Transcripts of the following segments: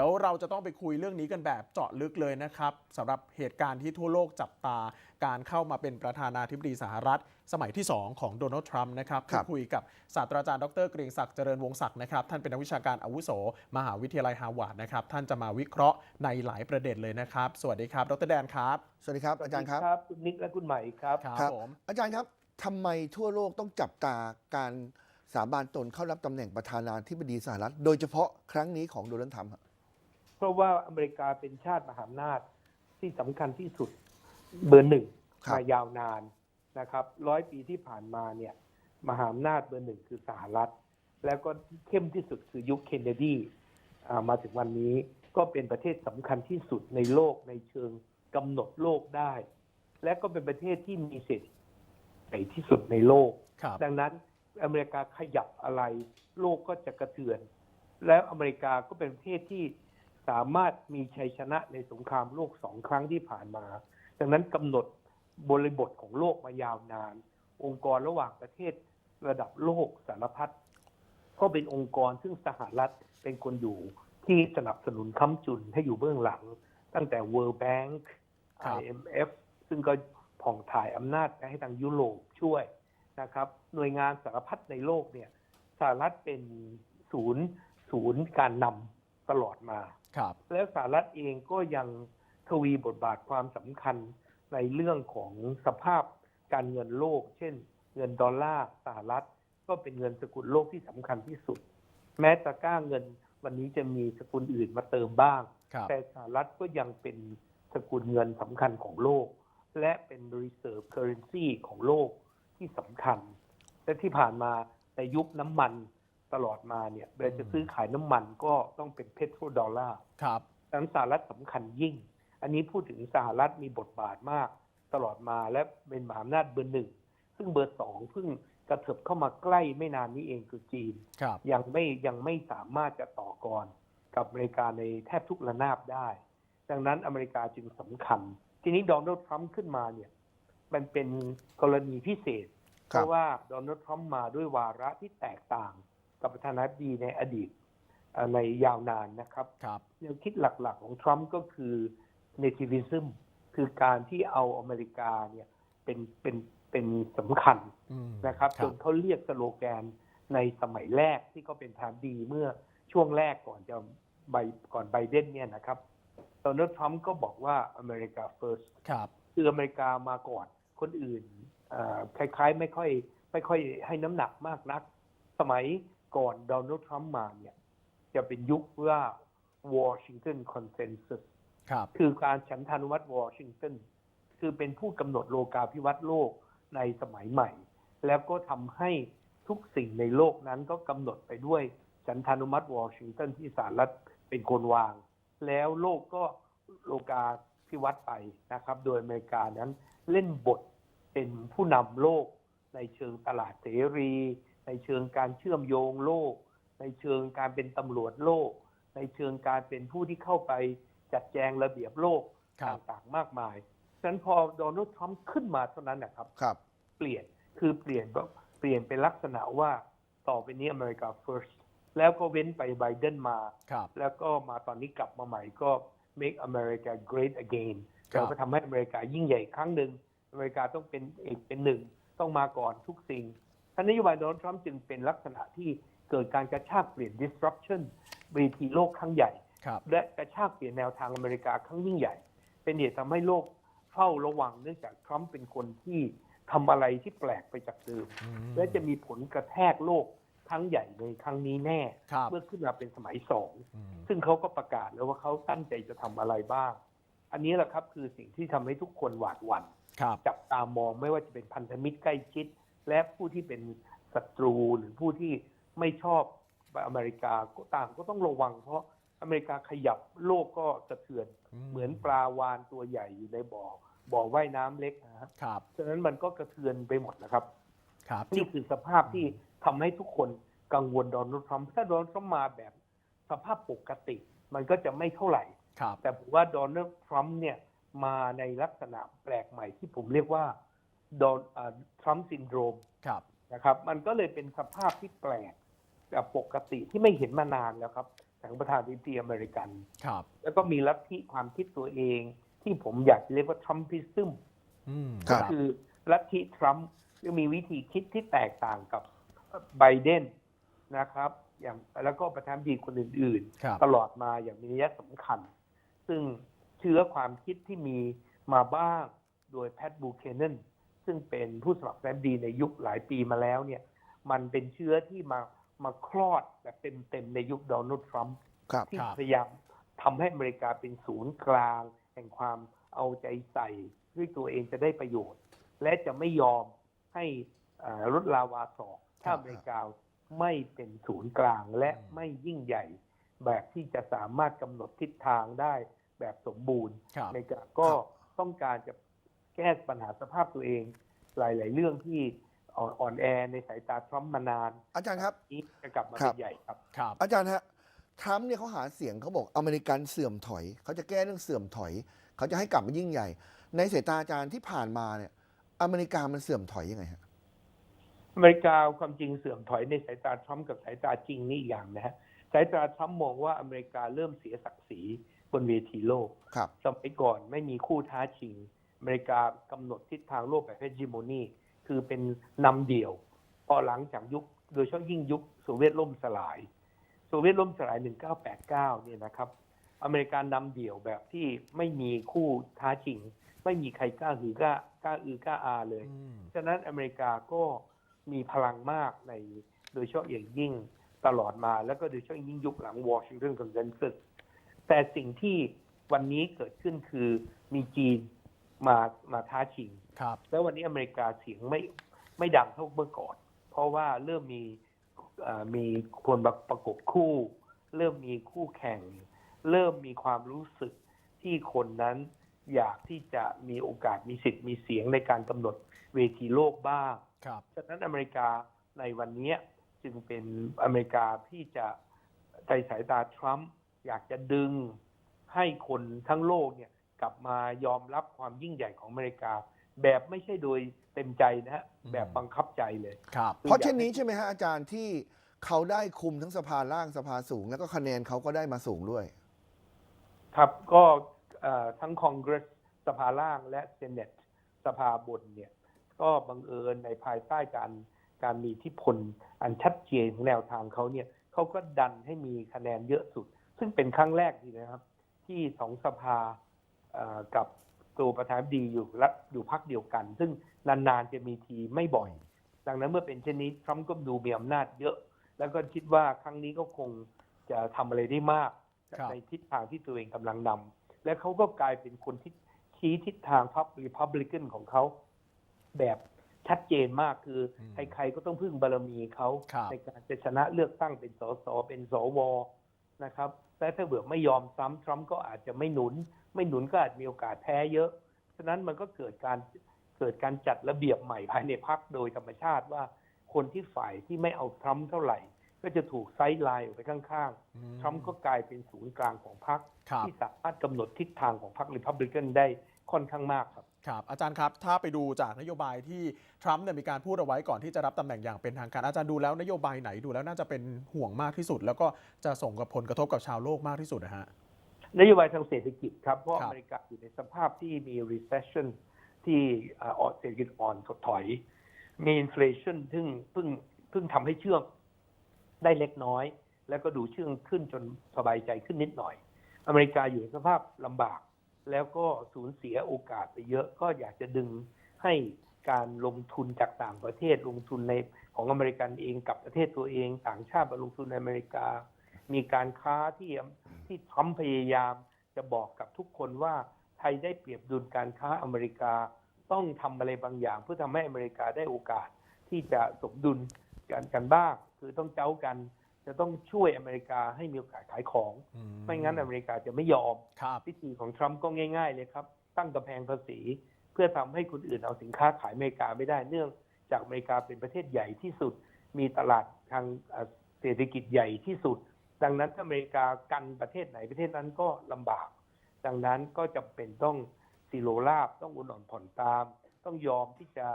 ดี๋ยวเราจะต้องไปคุยเรื่องนี้กันแบบเจาะลึกเลยนะครับสำหรับเหตุการณ์ที่ทั่วโลกจับตา การเข้ามาเป็นประธานาธิบดีสหรัฐ สมัยที่ 2 ของโดนัลด์ทรัมป์นะครับครับที่คุยกับศาสตราจารย์ดรเกรียงศักดิ์เจริญวงศักดิ์นะครับท่านเป็นนักวิชาการอาวุโส มหาวิทยาลัยฮาร์วาร์ดนะครับท่านจะมาวิเคราะห์ในหลายประเด็นเลยนะครับ สวัสดีครับ ดรแดนครับ สวัสดีครับอาจารย์ครับครับคุณนิกและคุณใหม่ครับครับครับผมอาจารย์ครับทำไมทั่วโลกต้องจับตาการสาบานตนเข้ารับตำแหน่งประธานาธิบดีสหรัฐ โดยเฉพาะครั้งนี้ของโดนัลด์ทรัมป์ฮะ เพราะว่าอเมริกาเป็นชาติมหาอำนาจที่สำคัญที่สุดเบอร์หนึ่งครับ มายาวนานนะครับร้อยปีที่ผ่านมาเนี่ยมหาอำนาจเบอร์หนึ่งคือสหรัฐ แล้วก็ที่เข้มที่สุดคือยุคเคนเนดีอ่ามาถึงวันนี้ก็เป็นประเทศสำคัญที่สุดในโลกในเชิงกำหนดโลกได้ และก็เป็นประเทศที่มีเศรษฐกิจใหญ่ที่สุดในโลก ครับ ดังนั้นอเมริกาขยับอะไร โลกก็จะกระเทือน แล้วอเมริกาก็เป็นประเทศที่ สามารถมีชัยชนะในสงครามโลกสองครั้งที่ผ่านมา ดังนั้นกำหนดบริบทของโลกมายาวนาน องค์กรระหว่างประเทศระดับโลกสารพัดก็เป็นองค์กรซึ่งสหรัฐเป็นคนอยู่ที่สนับสนุนค้ำจุนให้อยู่เบื้องหลัง ตั้งแต่ World Bank IMF ซึ่งก็ผ่องถ่ายอำนาจไปให้ทางยุโรปช่วยนะครับ หน่วยงานสารพัดในโลกเนี่ยสหรัฐเป็นศูนย์ศูนย์การนำ ตลอดมา ครับ แล้วสหรัฐเองก็ยังทวีบทบาทความสำคัญในเรื่องของสภาพการเงินโลก เช่น เงินดอลลาร์สหรัฐ ก็เป็นเงินสกุลโลกที่สำคัญที่สุด แม้ตะกร้าเงินวันนี้จะมีสกุลอื่นมาเติมบ้างครับแต่สหรัฐก็ยังเป็นสกุลเงินสำคัญของโลก และเป็น reserve currency ของโลกที่สำคัญ และที่ผ่านมาในยุคน้ำมัน ตลอดมาเนี่ยเวลาจะซื้อขายน้ำมันก็ต้องเป็น petrodollar ครับดังนั้นสหรัฐสำคัญยิ่ง อันนี้พูดถึงสหรัฐมีบทบาทมาก ตลอดมาและเป็นมหาอำนาจเบอร์หนึ่งซึ่งเบอร์สองเพิ่งกระเถิบเข้ามาใกล้ไม่นานนี้เองคือจีนครับยังไม่ยังไม่สามารถจะต่อกรกับอเมริกาในแทบทุกระนาบได้ ดังนั้นอเมริกาจึงสำคัญ ทีนี้โดนัลด์ทรัมป์ขึ้นมาเนี่ยมันเป็นกรณีพิเศษ เพครับราะว่าโดนัลด์ทรัมป์มาด้วยวาระที่แตกต่าง กับประธานาธิบดีในอดีตเอ่อในยาวนานนะครับครับแนวคิดหลักๆของทรัมป์ก็คือ nativism คือการที่เอาอเมริกาเนี่ยเป็นเป็นเป็นสำคัญอืมนะครับคจรับนเขาเรียกสโลแกนในสมัยแรกที่เขาเป็นทางดีเมื่อช่วงแรกก่อนจะไบก่อนไบเดนเนี่ยนะครับโดนัลด์ทรัมป์ก็บอกว่าอเมริกา first ครับคืออเมริกามาก่อนคนอื่นเอ่อคล้ายๆ ไม่ค่อย ไม่ค่อยให้น้ำหนักมากนัก สมัย ก่อนโดนัลด์ทรัมป์มาเนี่ย จะเป็นยุคว่า Washington Consensus ครับคือการฉันทานุมัติวอชิงตันคือเป็นผู้กำหนดโลกาภิวัตน์โลกในสมัยใหม่ แล้วก็ทำให้ทุกสิ่งในโลกนั้นก็กำหนดไปด้วยฉันทานุมัติวอชิงตันที่สหรัฐเป็นคนวาง แล้วโลกก็โลกาภิวัตน์ไปนะครับ โดยอเมริกานั้นเล่นบทเป็นผู้นำโลกในเชิงตลาดเสรี ในเชิงการเชื่อมโยงโลก ในเชิงการเป็นตำรวจโลก ในเชิงการเป็นผู้ที่เข้าไปจัดแจงระเบียบโลกครับต่างๆมากมายฉะนั้นพอโดนัลด์ทรัมป์ขึ้นมาเท่านั้นนะครับครับ เปลี่ยนคือเปลี่ยนแบบเปลี่ยนเป็นลักษณะว่าต่อไปนี้อเมริกา first แล้วก็เว้นไปไบเดนมาครับแล้วก็มาตอนนี้กลับมาใหม่ก็ make America great again ครับเราก็ทำให้อเมริกายิ่งใหญ่อีกครั้งหนึ่งอเมริกาต้องเป็นเอกเป็นหนึ่ง ต้องมาก่อนทุกสิ่ง ท่านนโยบายโดนัลด์ทรัมป์จึงเป็นลักษณะที่เกิดการกระชากเปลี่ยน disruption เวทีโลกครั้งใหญ่ครับและกระชากเปลี่ยนแนวทางอเมริกาครั้งยิ่งใหญ่ เป็นเหตุทำให้โลกเฝ้าระวังเนื่องจากทรัมป์เป็นคนที่ทำอะไรที่แปลกไปจากเดิมอืมและจะมีผลกระแทกโลกครั้งใหญ่ในครั้งนี้แน่ครับเมื่อขึ้นมาเป็นสมัยสองอืมซึ่งเขาก็ประกาศแล้วว่าเขาตั้งใจจะทำอะไรบ้าง อันนี้แหละครับคือสิ่งที่ทำให้ทุกคนหวาดหวัน่นครับจับตามองไม่ว่าจะเป็นพันธมิตรใกล้ชิด และผู้ที่เป็นศัตรูหรือผู้ที่ไม่ชอบอเมริกาก็ต่างก็ต้องระวัง เพราะอเมริกาขยับโลกก็สะเทือน เหมือนปลาวานตัวใหญ่อยู่ในบ่อบ่อว่ายน้ำเล็กนะฮะครับฉะนั้นมันก็กระเทือนไปหมดนะครับ ครับนี่คือสภาพที่ทำให้ทุกคนกังวลโดนัลด์ทรัมป์ถ้าโดนัลด์ทรัมป์มาแบบสภาพปกติ มันก็จะไม่เท่าไหร่ครับแต่ผมว่าโดนัลด์ทรัมป์เนี่ยมาในลักษณะแปลกใหม่ที่ผมเรียกว่า โดนทรัมป์ซินโดรมครับนะครับ มันก็เลยเป็นสภาพที่แปลกแบบปกติที่ไม่เห็นมานานแล้วครับของประธานาธิบดีอเมริกันครับ แล้วก็มีลัทธิความคิดตัวเอง ที่ผมอยากจะเรียกว่าทรัมพิซึมอืมครัก็บคือลัทธิทรัมป์ยังมีวิธีคิดที่แตกต่างกับไบเดนนะครับ อย่างแล้วก็ประธานาธิบดีคนอื่นครับๆตลอดมาอย่างมีนัยสำคัญ ซึ่งเชื้อความคิดที่มีมาบ้างโดยแพทบูเคเนน ซึ่งเป็นผู้สมัครประธานาธิบดีในยุคหลายปีมาแล้วเนี่ย มันเป็นเชื้อที่มามาคลอดแบบเต็มๆในยุคโดนัลด์ทรัมป์ครับที่ครับพยายามทำให้อเมริกาเป็นศูนย์กลาง แห่งความเอาใจใส่ด้วยตัวเองจะได้ประโยชน์ และจะไม่ยอมให้เอ่อรถลาวาสอกถ้าครับอเมริกาไม่เป็นศูนย์กลางและอืมไม่ยิ่งใหญ่ แบบที่จะสามารถกำหนดทิศทางได้แบบสมบูรณ์ครับอเมริกาก็ต้องการจะแก้ปัญหาสภาพตัวเอง หลาย ๆ เรื่องที่อ่อนอ่อนแอในสายตาทรัมป์มานาน อาจารย์ครับนี้จะกลับมาครัเป็บนใหญ่ครับ ครับ อาจารย์ฮะทรัมป์เนี่ยเขาหาเสียงเขาบอกอเมริกันเสื่อมถอย เขาจะแก้เรื่องเสื่อมถอย เขาจะให้กลับมายิ่งใหญ่ ในสายตาอาจารย์ที่ผ่านมาเนี่ยอเมริกามันเสื่อมถอยยังไงฮะอเมริกาความจริงเสื่อมถอยในสายตาทรัมป์กับสายตาจริงนี่อีกอย่างนะฮะสายตาทรัมป์มองว่าอเมริกาเริ่มเสียศักดิ์ศรีบนเวทีโลกครับสมัยก่อนไม่มีคู่ท้าชิง อเมริกากำหนดทิศทางโลกแบบเฮจิโมนีคือเป็นนำเดี่ยว พอหลังจากยุคโดยเฉพาะยิ่งยุคโซเวียตล่มสลาย โซเวียตล่มสลาย 1989 เนี่ยนะครับ อเมริกานำเดี่ยวแบบที่ไม่มีคู่ท้าชิง ไม่มีใครกล้าหือกล้ากล้าอือกล้าอาเลยอืมฉะนั้นอเมริกาก็มีพลังมากในโดยเฉพาะอย่างยิ่งตลอดมาแล้วก็โดยเฉพาะยิ่งยุคหลังวอชิงตันคอนเซนแซสแต่สิ่งที่วันนี้เกิดขึ้นคือมีจีน มามาท้าชิง ครับ แล้ววันนี้อเมริกาเสียงไม่ไม่ดังเท่าเมื่อก่อน เพราะว่าเริ่มมีเอ่อมีคนประประกบคู่ เริ่มมีคู่แข่ง เริ่มมีความรู้สึกที่คนนั้นอยากที่จะมีโอกาสมีสิทธิ์มีเสียงในการกำหนดเวทีโลกบ้างครับฉะนั้นอเมริกาในวันนี้จึงเป็นอเมริกาที่จะในสายตาทรัมป์อยากจะดึงให้คนทั้งโลกเนี่ย กลับมายอมรับความยิ่งใหญ่ของอเมริกา แบบไม่ใช่โดยเต็มใจนะฮะอืมแบบบังคับใจเลยครับเพราะเช่นนี้ใช่ไหมฮะอาจารย์ที่เขาได้คุมทั้งสภาล่างสภาสูง แล้วก็คะแนนเขาก็ได้มาสูงด้วย ครับก็เอ่อทั้งคองเกรสสภาล่างและเซเนตสภาบนเนี่ยก็บังเอิญในภายใต้การการมีอิที่พลอันชัดเจนของแนวทางเขาเนี่ยเขาก็ดันให้มีคะแนนเยอะสุด ซึ่งเป็นครั้งแรกทีนะครับ ที่สองสภาเอ่อ กับตัวประธานาธิบดีอยู่รัฐอยู่พักเดียวกัน ซึ่งนานๆจะมีทีไม่บ่อย ดังนั้นเมื่อเป็นเช่นนี้ทรัมป์ก็ดูมีอำนาจเยอะ แล้วก็คิดว่าครั้งนี้ก็คงจะทำอะไรได้มากครับในทิศทางที่ตัวเองกำลังนำและเขาก็กลายเป็นคนที่ชี้ทิศทางพับรีพับลิกันของเขาแบบชัดเจนมากคืออืมใครๆก็ต้องพึ่งบารมีเขาครับในการจะชนะเลือกตั้งเป็นสสเป็นสวนะครับ และถ้าเบื่อไม่ยอมซ้ำทรัมป์ก็อาจจะไม่หนุน ไม่หนุนก็อาจมีโอกาสแพ้เยอะ ฉะนั้นมันก็เกิดการเกิดการจัดระเบียบใหม่ภายในพักโดยธรรมชาติว่าคนที่ฝ่ายที่ไม่เอาทรัมป์เท่าไหร่ ก็จะถูกไซด์ไลน์ออกไปข้างอืๆทรัมป์ก็กลายเป็นศูนย์กลางของพรรคครับที่สามารถกำหนดทิศทางของพรรคริพับลิกันได้ค่อนข้างมากครับ ครับอาจารย์ครับถ้าไปดูจากนโยบายที่ทรัมป์เนี่ยมีการพูดเอาไว้ก่อนที่จะรับตำแหน่งอย่างเป็นทางการอาจารย์ดูแล้วนโยบายไหนดูแล้วน่าจะเป็นห่วงมากที่สุด แล้วก็จะส่งกับผลกระทบกับชาวโลกมากที่สุดนะฮะนโยบายทางเศรษฐกิจครับเพราะครับอเมริกาอยู่ในสภาพที่มี recession ที่อ่าอ่อนเศรษฐกิจอ่อนถดถอย มี inflation ซึ่งเพิ่งเพิ่งทำให้เชื่องได้เล็กน้อย แล้วก็ดูเชื่องขึ้นจนสบายใจขึ้นนิดหน่อย อเมริกาอยู่ในสภาพลำบาก แล้วก็สูญเสียโอกาสไปเยอะก็อยากจะดึงให้การลงทุนจากต่างประเทศลงทุนในของอเมริกันเองกับประเทศตัวเอง ต่างชาติมาลงทุนในอเมริกา มีการค้าที่ที่ทรัมพยายามจะบอกกับทุกคนว่าไทยได้เปรียบดุลการค้าอเมริกาต้องทำอะไรบางอย่าง เพื่อทำให้อเมริกาได้โอกาสที่จะสมดุลกันกันบ้างคือต้องเจ้ากัน จะต้องช่วยอเมริกาให้มีโอกาสขายของอืไม่งั้นอเมริกาจะไม่ยอมครับวิธีของทรัมป์ก็ง่าย ๆ เลยครับ ตั้งกำแพงภาษี เพื่อทำให้คนอื่นเอาสินค้าขายอเมริกาไม่ได้เนื่องจากอเมริกาเป็นประเทศใหญ่ที่สุด มีตลาดทางเอ่อเศรษฐกิจใหญ่ที่สุด ดังนั้นถ้าอเมริกากันประเทศไหนประเทศนั้นก็ลำบาก ดังนั้นก็จำเป็นต้องซีโรราบต้องอุ่นอ่อนผ่อนตาม ต้องยอมที่จะ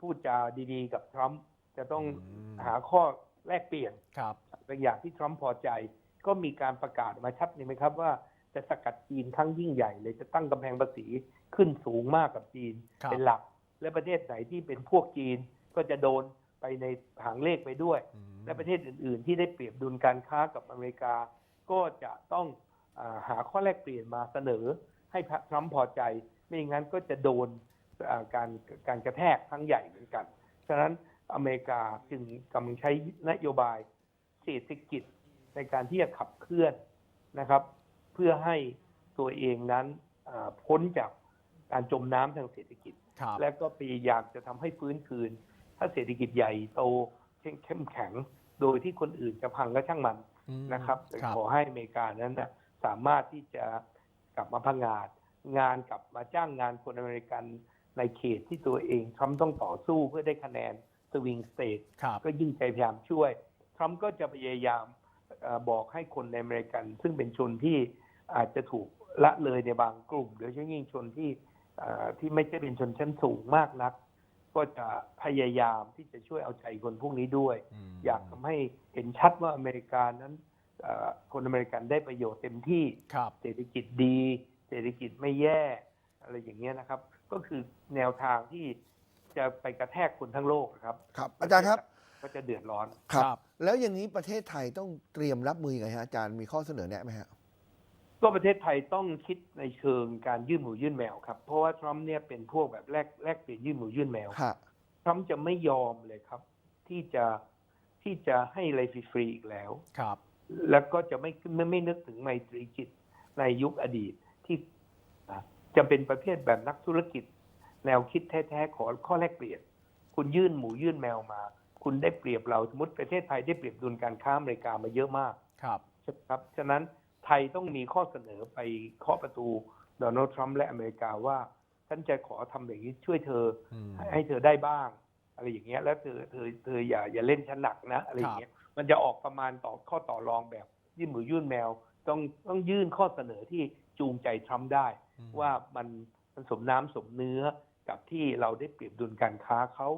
พูดจาดีๆ กับทรัมป์จะต้องอืมหาข้อแลกเปลี่ยนครั บบางอย่างที่ทรัมป์พอใจ ก็มีการประกาศมาชัดเลยไหมครับว่าจะสกัดจีนครั้งยิ่งใหญ่เลยจะตั้งกำแพงภาษีขึ้นสูงมากกับจีนครับเป็นหลัก และประเทศไหนที่เป็นพวกจีนก็จะโดนไปในหางเลขไปด้วยอืมและประเทศอื่น ๆ ที่ได้เปรียบดุลการค้ากับอเมริกา ก็จะต้องอาหาข้อแลกเปลี่ยนมาเสนอ ให้ทรัมป์พอใจ ไม่อย่างนั้นก็จะโดนอ่าการการกระแทกครั้งใหญ่เหมือนกัน ฉะนั้นอเมริกาจึงกำลังใช้นโยบาย เศรษฐกิจในการที่จะขับเคลื่อนนะครับ เพื่อให้ตัวเองนั้นอ่าพ้นจากการจมน้ำทางเศรษฐกิจครับและก็พยายามจะทำให้ฟื้นคืน ถ้าเศรษฐกิจใหญ่โตเข้มแข็ง โดยที่คนอื่นจะพังก็ช่างมันอืมนะครับแต่ครับขอให้อเมริกานั้นนะสามารถที่จะกลับมาพังงานงานกลับมาจ้างงานคนอเมริกันในเขตที่ตัวเองทรัมป์ต้องต่อสู้เพื่อได้คะแนนสวิงสเตทครับก็ยิ่งใจพยายามช่วย ทรัมป์ก็จะพยายามเออบอกให้คนในอเมริกัน ซึ่งเป็นชนที่อาจจะถูกละเลยในบางกลุ่มโดยเฉพาะยิ่งชนที่เอ่อที่ไม่ใช่เป็นชนชั้นสูงมากนัก ก็จะพยายามที่จะช่วยเอาใจคนพวกนี้ด้วยมอยากทำให้เห็นชัดว่าอเมริกานั้นเอ่อคนอเมริกันได้ประโยชน์เต็มที่ครับเศรษฐกิจดี เศรษฐกิจไม่แย่อะไรอย่างเงี้ยนะครับ ก็คือแนวทางที่จะไปกระแทกคนทั้งโลกนะครับ ครับ อาจารย์ครับ ก็จะเดือดร้อนครับครับ แล้วอย่างนี้ประเทศไทยต้องเตรียมรับมือยังไงฮะอาจารย์มีข้อเสนอแนะไหมฮะก็ประเทศไทยต้องคิดในเชิงการยื่นหมูยื่นแมวครับ เพราะว่าทรัมป์เนี่ยเป็นพวกแบบแลกแลกเปลี่ยนยื่นหมูยื่นแมวฮะทรัมป์จะไม่ยอมเลยครับ ที่จะที่จะให้อะไรฟรีๆอีกแล้วครับ แล้วก็จะไม่ไม่ไม่นึกถึงไมตรีจิตในยุคอดีตที่อะจะเป็นประเภทแบบนักธุรกิจ แนวคิดแท้ๆขอข้อแลกเปลี่ยน คุณยื่นหมูยื่นแมวมา คุณได้เปรียบเราสมมติประเทศไทยได้เปรียบดุลการค้าอเมริกามาเยอะมากครับใช่ไหมครับฉะนั้นไทยต้องมีข้อเสนอไปเคาะประตูโดนัลด์ทรัมป์และอเมริกาว่าฉันจะขอทำอย่างนี้ช่วยเธออืมให้ให้เธอได้บ้าง อะไรอย่างเงี้ย แล้วเธอเธอเธออย่าอย่าเล่นฉันหนักนะอะไรอย่างเงี้ยมันจะออกประมาณต่อข้อต่อรองแบบยื่นมือยื่นแมว ต้องต้องยื่นข้อเสนอที่จูงใจทรัมป์ได้อืมว่ามันมันสมน้ำสมเนื้อกับที่เราได้เปรียบดุลการค้าเขา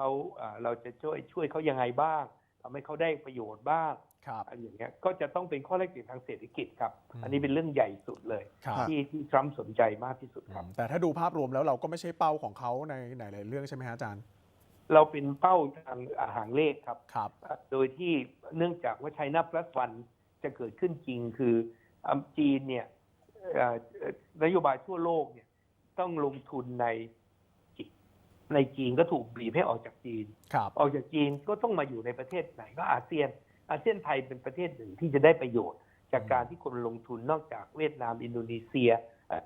เขาอ่าเราจะช่วยช่วยเขายังไงบ้างทำให้เขาได้ประโยชน์บ้างครับอะไรอย่างเงี้ยก็จะต้องเป็นข้อแลกเปลี่ยนทางเศรษฐกิจครับอืมอันนี้เป็นเรื่องใหญ่สุดเลยครับครับที่ที่ทรัมป์สนใจมากที่สุดครับ แต่ถ้าดูภาพรวมแล้วเราก็ไม่ใช่เป้าของเขาในหลายๆเรื่องใช่ไหมฮะอาจารย์ เราเป็นเป้าทางอาหารเลขครับครับโดยที่เนื่องจากว่าไชน่า plus วันจะเกิดขึ้นจริงคืออ่าจีนเนี่ยเอ่อเอ่อนโยบายทั่วโลกเนี่ยต้องลงทุนในจีน ในจีนก็ถูกบีบให้ออกจากจีน ครับออกจากจีนก็ต้องมาอยู่ในประเทศไหนก็อาเซียน อาเซียนไทยเป็นประเทศหนึ่งที่จะได้ประโยชน์ จากการที่คนลงทุนนอกจากเวียดนามอินโดนีเซียเอ่อ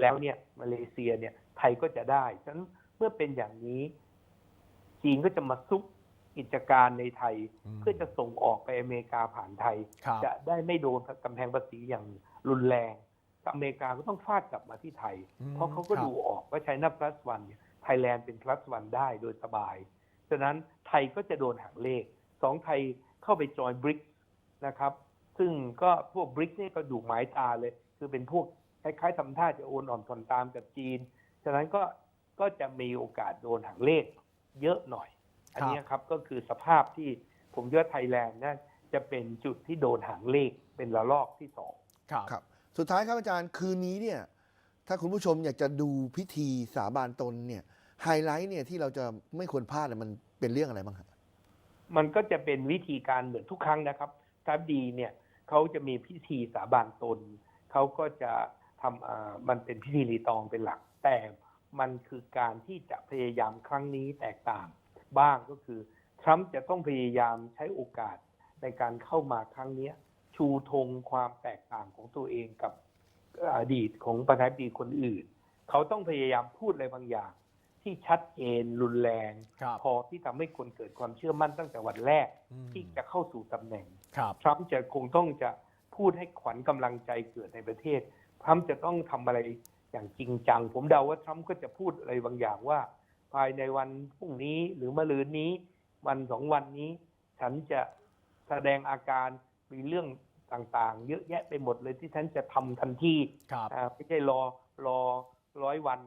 แล้วเนี่ยมาเลเซียเนี่ยไทยก็จะได้ฉะนั้นเมื่อเป็นอย่างนี้ จีนก็จะมาซุกกิจการในไทยมเพื่อจะส่งออกไปอเมริกาผ่านไทยครับจะได้ไม่โดนกำแพงภาษีอย่างรุนแรงอเมริกาก็ต้องฟาดกลับมาที่ไทยอืมเพราะเขาก็ครับดูออกว่าไชน่า plus one เนี่ย ไทยแลนด์เป็น plus one ได้โดยสบาย ฉะนั้นไทยก็จะโดนหักเลขสองไทยเข้าไปจอยบริกนะครับ ซึ่งก็พวกบริกนี่ก็ดูหมายตาเลย คือเป็นพวกคล้ายๆทำท่าจะโอนอ่อนผ่อนตามกับจีน ฉะนั้นก็ก็จะมีโอกาสโดนหักเลขเยอะหน่อย อันเนี้ยครับก็คือสภาพที่ผมคิดว่าไทยแลนด์น่าจะเป็นจุดที่โดนหางเลขเป็นระลอกที่สองครับครับ สุดท้ายครับอาจารย์คืนนี้เนี่ย ถ้าคุณผู้ชมอยากจะดูพิธีสาบานตนเนี่ย ไฮไลท์เนี่ยที่เราจะไม่ควรพลาดเนี่ยมันเป็นเรื่องอะไรบ้างฮะมันก็จะเป็นวิธีการเหมือนทุกครั้งนะครับทรัพดีเนี่ยเขาจะมีพิธีสาบานตน เขาก็จะทำอ่ามันเป็นพิธีรีตองเป็นหลัก แต่มันคือการที่จะพยายามครั้งนี้แตกต่าง บ้างก็คือทรัมป์จะต้องพยายามใช้โอกาสในการเข้ามาครั้งนี้ชูธงความแตกต่างของตัวเองกับอดีตของประธานาธิบดีคนอื่น เขาต้องพยายามพูดอะไรบางอย่าง ที่ชัดเจนรุนแรง ครับพอที่ทำให้คนเกิดความเชื่อมั่นตั้งแต่วันแรกอืมที่จะเข้าสู่ตำแหน่ง ครับ ทรัมป์จะคงต้องจะพูดให้ขวัญกำลังใจเกิดในประเทศ ทรัมป์จะต้องทำอะไรอย่างจริงจัง ผมเดาว่าทรัมป์ก็จะพูดอะไรบางอย่างว่า ภายในวันพรุ่งนี้หรือมะรืนนี้ วันสองวันนี้ ฉันจะแสดงอาการมีเรื่องต่างๆ เยอะแยะไปหมดเลยที่ฉันจะทำทันที ครับ อ่าไม่ใช่รอรอร้อยวัน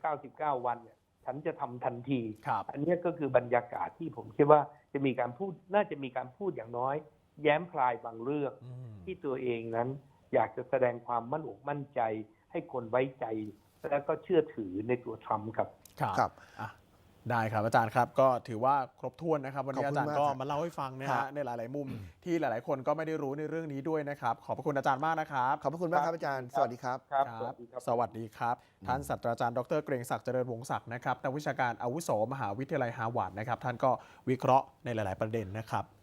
เก้าสิบเก้าวันเนี่ย ฉันจะทำทันทีครับอันเนี้ยก็คือบรรยากาศที่ผมคิดว่าจะมีการพูดน่าจะมีการพูดอย่างน้อย แย้มพลายบางเรื่องอืมที่ตัวเองนั้น อยากจะแสดงความมั่นอกมั่นใจ ให้คนไว้ใจ แล้วก็เชื่อถือในตัวทรัมป์ครับครับครับอะ ได้ครับอาจารย์ครับก็ถือว่าครบถ้วนนะครับ วันนี้ขอบอาคุณจารย์มากก็ครับมาเล่าให้ฟังนะครัฮะบในหลาย ๆ มุมที่หลาย ๆ คนก็ไม่ได้รู้ในเรื่องนี้ด้วยนะครับ ขอบพระคุณอาจารย์มากนะครับขอบพระคุณมากครับอาจารย์ สวัสดีครับครับคสรัวับสดีครับสวัสดีครับท่านศาสตราจารย์ดรเกรงศักดิ์เจริญวงศ์ศักดิ์นะครับนักวิชาการอาวุโสมหาวิทยาลัยฮาร์วาร์ดนะครับท่านก็วิเคราะห์ในหลาย ๆ ประเด็นนะครับ